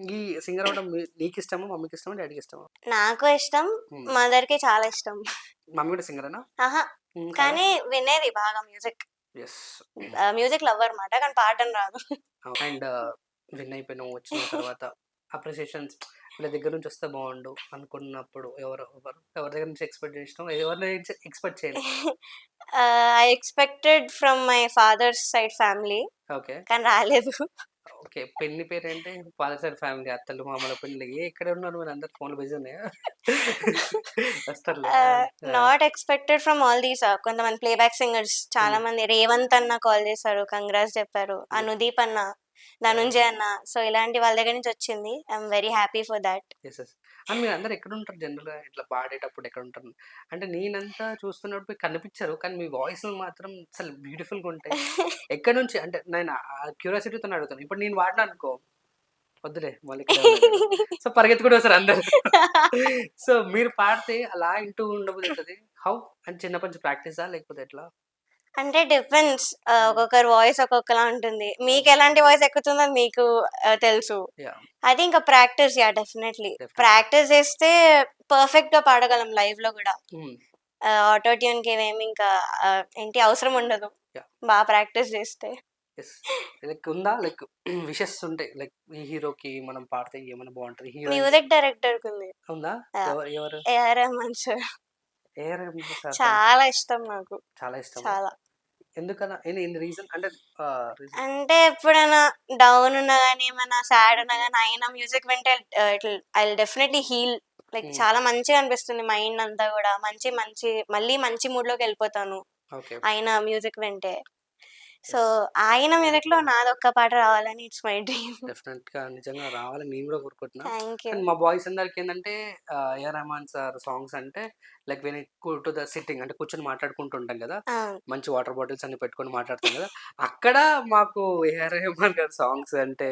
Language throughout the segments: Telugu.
ఈ సింగర్ అవడం నీకు ఇష్టమా మమ్మీకి ఇష్టమా డాడీకి ఇష్టమా నాకు ఇష్టం. మదర్కి చాలా ఇష్టం. మమ్మీ కూడా సింగరేనా? ఆహా కానీ వినేది బాగా మ్యూజిక్. ఎస్ మ్యూజిక్ లవ్ అనమాట కానీ పాడడం రాదు. అండ్ విన్ అయిపోయినావు వచ్చిన తర్వాత అప్రిసియేషన్స్ వీళ్ళ దగ్గర నుంచి వస్తే బాగుండు అనుకున్నప్పుడు ఎవరు ఎవరు ఎవరి దగ్గర నుంచి ఎక్స్పెక్ట్ చేసినావు? ఎవరి ఎక్స్పెక్ట్ చేయలేదు I expected from my father's side family okay. కానీ రాలేదు. ఓకే పెళ్ళి పేరు ఏంటి ఫాదర్ సైడ్ ఫ్యామిలీ అత్తలు మామల పెళ్ళి ఏ ఎక్కడ ఉన్నారు మీరు? అందరు ఫోన్లు బిజీ ఉన్నాయా? Not expected from all these కొంతమంది ప్లేబ్యాక్ సింగర్స్ చాలా మంది రేవంత్ అన్న కాల్ చేశారు కంగ్రాస్ చెప్పారు. అనుదీప్ అన్న ధనుంజయ్ అన్న. సో ఇలాంటి వాళ్ళ దగ్గర నుంచి వచ్చింది. I'm very happy for that. And మీరు అందరు ఎక్కడ ఉంటారు జనరల్గా ఇట్లా పాడేటప్పుడు ఎక్కడ ఉంటారు అంటే నేనంతా చూస్తున్నప్పుడు మీకు కనిపించారు. కానీ మీ వాయిస్ మాత్రం అసలు బ్యూటిఫుల్గా ఉంటాయి. ఎక్కడ నుంచి? అంటే నేను క్యూరియాసిటీతో అడుగుతాను. ఇప్పుడు నేను వాడినా అనుకో వద్దులే మళ్ళీ సో పరిగెత్తి కూడా వస్తారు అందరు. సో మీరు పాడితే అలా ఇంటూ ఉండబోతుంది హౌ అంటే చిన్నప్పటి నుంచి ప్రాక్టీసా? లేకపోతే ఎట్లా? అంటే డిపెండ్స్ ఒక్కొక్కరు వాయిస్ ఒక్కొక్కలా ఉంటుంది. మీకు ఎలాంటి వాయిస్ ఎక్కుతుందో మీకు ఆ, తెలుసు. Yeah. అది ఇంకా practice yeah definitely. Definitely. Practice చేస్తే పర్ఫెక్ట్గా పాడగలం లైవ్లో కూడా. Mm. ఆటో ట్యూన్కి ఏమేమి ఇంకా ఆ, ఏంటి అవసరం ఉండదు. Yeah. బాగా ప్రాక్టీస్ చేస్తే. ఎస్ లైక్ ఉందా? లైక్ విషెస్ ఉంటాయి లైక్ ఈ హీరోకి మనం పాడితే ఏమైనా బాగుంటది? హీరో మ్యూజిక్ డైరెక్టర్ ఉంది. ఉందా? Yeah. ఎవరు ఏఆర్ రెహమాన్ సార్. ఏ రేవంత్ సార్ చాలా ఇష్టం నాకు. చాలా ఇష్టం చాలా. ఎందుకన్నా? రీజన్ అంటే అంటే ఎప్పుడైనా డౌన్ ఉన్నా కానీ ఏమైనా సాడ్ ఉన్నా కానీ ఆయన మ్యూజిక్ వింటే ఐ డెఫినెట్లీ హీల్ లైక్. చాలా మంచిగా అనిపిస్తుంది మైండ్ అంతా కూడా. మంచి మంచి మళ్ళీ మంచి మూడ్లోకి వెళ్ళిపోతాను. ఆయన మ్యూజిక్ వింటే. సో ఆయన మ్యూజిక్లో నాది ఒక్క పాట రావాలని ఇట్స్ మై డ్రీమ్. డెఫినెట్గా నిజంగా రావాలని నేను కూడా కోరుకుంటున్నా. యూ కానీ మా బాయ్స్ అందరికి ఏంటంటే ఏ రెహమాన్ సార్ సాంగ్స్ అంటే like when to the sitting అంటే కూర్చొని మాట్లాడుకుంటూ ఉంటాం కదా మంచి వాటర్ బాటిల్స్ అన్ని పెట్టుకొని మాట్లాడతాం కదా అక్కడ మాకు ఏఆర్ రెహమాన్ గారి సాంగ్స్ అంటే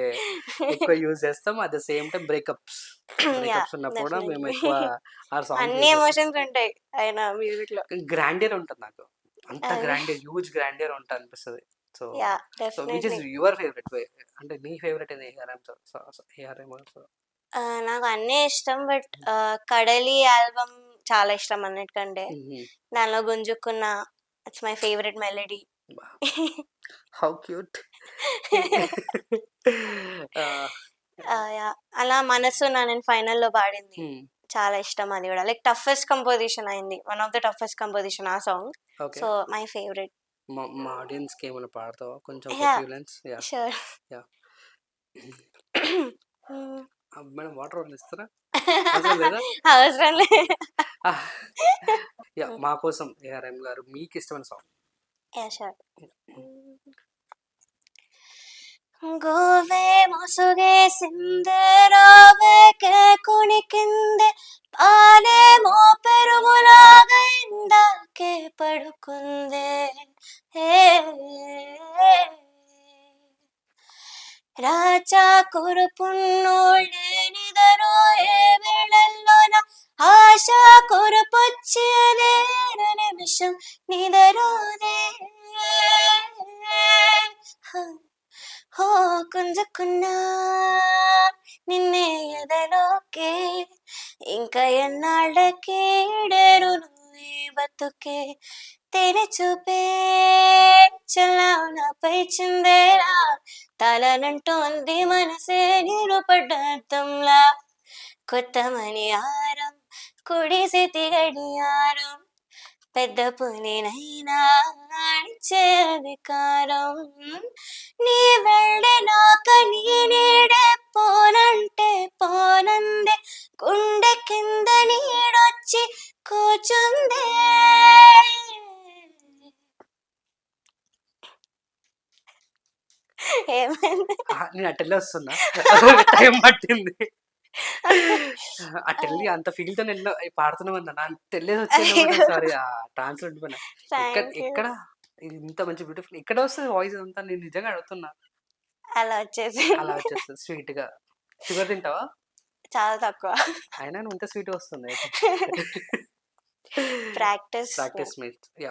ఎక్కువ యూజ్ చేస్తాం. At the same time breakups. Breakups ఉన్నప్పుడు కూడా మేము ఎక్కువ ఆ అన్ని సాంగ్స్ ఎమోషన్స్ ఉంటాయి ఆయన మ్యూజిక్లో గ్రాండియర్ ఉంటుంది నాకు. అంత. గ్రాండియర్ హ్యూజ్ గ్రాండియర్ ఉంటుంది అనిపిస్తుంది. So so which is your favourite అంటే నీ ఫేవరెట్ ఏది? ఏఆర్ ఏఆర్ రెహమాన్ సార్ నాకు అన్నీ ఇష్టం బట్ కడలి ఆల్బమ్ చాలా ఇష్టం అన్నిటికంటే దానిలో గుంజుకున్న it's my favourite melody how cute అలా మనసు నా నేను final లో పాడింది. చాలా ఇష్టం అది కూడా. లైక్ టఫెస్ట్ కంపోజిషన్ అయింది. One of the toughest composition ఆ సాంగ్ సో మై ఫేవరెట్ మా మా ఆడియన్స్కి ఏమైనా పాడతావా? కొంచెం ఫ్యూలెన్స్ yeah. Sure. Yeah. Madam water వాళ్ళు ఇస్తారా? అవసరం లేదు? యా మా కోసం ఏఆర్ఎం గారు మీకు ఇష్టమైన సాంగ్. Yeah sure. గోవే మోసుగే సిందూ పడుకుందే హే రాజా కురుపున్నోళ్ళేనిదరో ఏ వేళల్లోన ఆశ కురుపొచ్చి అదే నిమిషం నిదరోదే హో కుంజుకున్నా నిన్నే ఎదలోకే ఇంకా ఎన్నాళ్ళకి డేరును ఈ బతుకే తేనె చూపే చల్లావు చిందేరా. తలనంటోంది మనసే నీరు పడ్డంలా కొత్త మని ఆరం కుడిసి తిగడియారం పెద్ద పులినైనా ఆడిచే అధికారం. నీ వెళ్ళినాక నీ నీడే పోనంటే పోనందే ఏమైంది? నేను అటెల్లి వస్తున్నా. టైం పట్టింది. అటెల్లి అంత ఫీల్తో నేను పాడుతున్నాం అన్న నా తెల్లేసి వచ్చింది సారీ you. ఎక్కడ ఇది ఇంత మంచి బ్యూటిఫుల్ ఎక్కడ వస్తుంది వాయిస్ అంతా? నేను నిజంగా అడుగుతున్నా. అలా వచ్చేసి. అలా వచ్చేస్తుంది స్వీట్గా షుగర్ తింటావా? చాలా తక్కువ. అయినా ఇంత స్వీట్ వస్తుంది. ప్రాక్టీస్. Practice yeah.